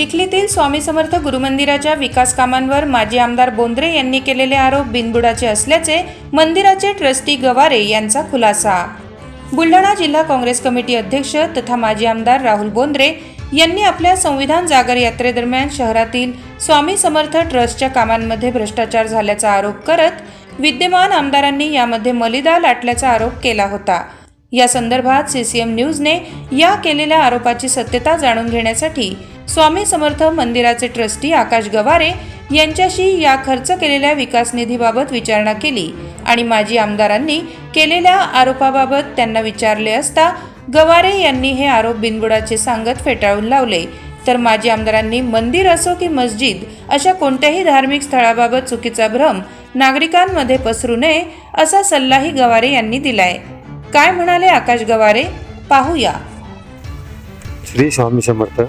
चिखलीतील स्वामी समर्थ गुरुमंदिराच्या विकास कामांवर माजी आमदार बोंद्रे यांनी केलेले आरोप बिनबुडाचे असल्याचे मंदिराचे ट्रस्टी गवारे यांचा खुलासा. बुलढाणा जिल्हा काँग्रेस कमिटी अध्यक्ष तथा माजी आमदार राहुल बोंद्रे यांनी आपल्या संविधान जागर यात्रेदरम्यान शहरातील स्वामी समर्थ ट्रस्टच्या कामांमध्ये भ्रष्टाचार झाल्याचा आरोप करत विद्यमान आमदारांनी यामध्ये मलिदा लाटल्याचा आरोप केला होता. या संदर्भात सीसीएम न्यूजने या केलेल्या आरोपाची सत्यता जाणून घेण्यासाठी स्वामी समर्थ मंदिराचे ट्रस्टी आकाश गवारे यांच्याशी या खर्च केलेल्या विकास निधीबाबत विचारणा केली आणि माजी आमदारांनी केलेल्या आरोपाबाबत त्यांना विचारले असता गवारे यांनी हे आरोप बिनबुडाचे सांगत फेटाळून लावले. तर माजी आमदारांनी मंदिर असो की मस्जिद अशा कोणत्याही धार्मिक स्थळाबाबत चुकीचा भ्रम नागरिकांमध्ये पसरू नये असा सल्लाही गवारे यांनी दिलाय. काय म्हणाले आकाश गवारे? पाहूया. श्री स्वामी समर्थ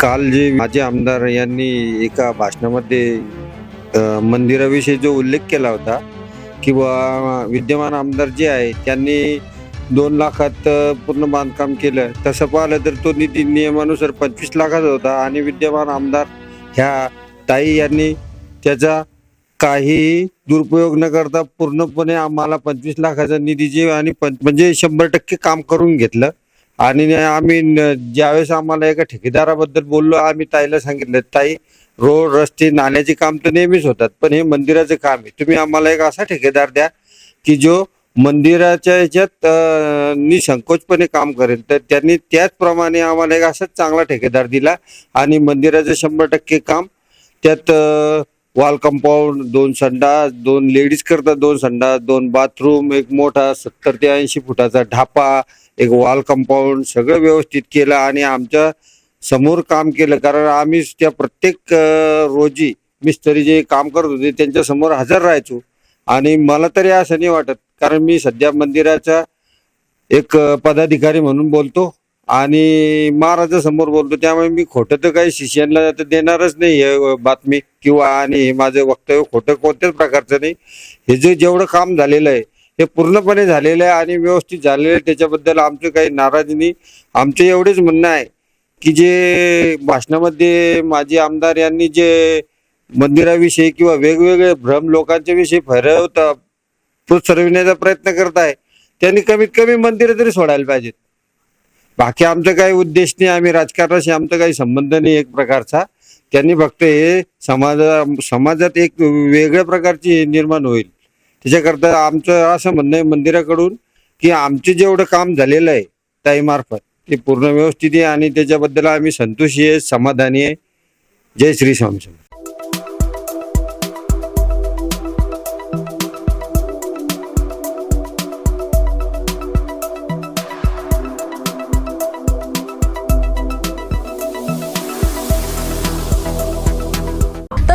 काल जे माझे आमदार यांनी एका भाषणामध्ये मंदिराविषयी जो उल्लेख केला होता किंवा विद्यमान आमदार जे आहे त्यांनी दोन लाखात पूर्ण बांधकाम केलं. तसं पाहिलं तर तो निधी नियमानुसार पंचवीस लाखाचा होता आणि विद्यमान आमदार ह्या ताई यांनी त्याचा काही दुरुपयोग न करता पूर्णपणे आम्हाला पंचवीस लाखाचा निधी आणि म्हणजे शंभर टक्के काम करून घेतलं. आणि आम्ही ज्यावेळेस आम्हाला एका ठेकेदाराबद्दल बोललो आम्ही ताईला सांगितलं ताई रोड रस्ते नाण्याचे काम तर नेहमीच होतात पण हे मंदिराचं काम आहे. तुम्ही आम्हाला एक असा ठेकेदार द्या की जो मंदिराच्या याच्यात निसंकोचपणे काम करेल. तर त्यांनी त्याचप्रमाणे आम्हाला एक असाच चांगला ठेकेदार दिला आणि मंदिराचं शंभर टक्के काम त्यात वॉल कंपाऊंड दोन संडास दोन लेडीज करता दोन संडास दोन बाथरूम एक मोठा सत्तर ते ऐंशी फुटाचा ढापा एक वॉल कंपाऊंड सगळं व्यवस्थित केलं आणि आमच्यासमोर काम केलं. कारण आम्ही त्या प्रत्येक रोजी मिस्त्री जे काम करत होते त्यांच्यासमोर हजर राहायचो. आणि मला तरी असं नाही वाटत. कारण मी सध्या मंदिराचा एक पदाधिकारी म्हणून बोलतो. आणि महाराजासमोर बोलतो त्यामुळे मी खोटं तर काही शिष्यांना तर देणारच नाही हे बातमी किंवा आणि हे माझं वक्तव्य खोटं कोणत्याच प्रकारचं नाही. हे जे जेवढं काम झालेलं आहे हे पूर्णपणे झालेलं आहे आणि व्यवस्थित झालेलं आहे त्याच्याबद्दल आमचं काही नाराजी नाही. आमचं एवढेच म्हणणं आहे की जे भाषणामध्ये माजी आमदार यांनी जे मंदिराविषयी किंवा वेगवेगळे भ्रम लोकांच्या विषयी फैरवता पसरविण्याचा प्रयत्न करत आहे त्यांनी कमीत कमी मंदिरं तरी सोडायला पाहिजेत. बाकी आमचं काही उद्देश नाही आम्ही राजकारणाशी आमचा काही संबंध नाही एक प्रकारचा. त्यांनी फक्त हे समाजा समाजात एक वेगळ्या प्रकारची निर्माण होईल. त्याच्याकरता आमचं असं म्हणणं आहे मंदिराकडून की आमचे जेवढं काम झालेलं आहे ताईमार्फत ते पूर्ण व्यवस्थित आहे आणि त्याच्याबद्दल आम्ही संतोषी आहे समाधानी आहे. जय श्री स्वामी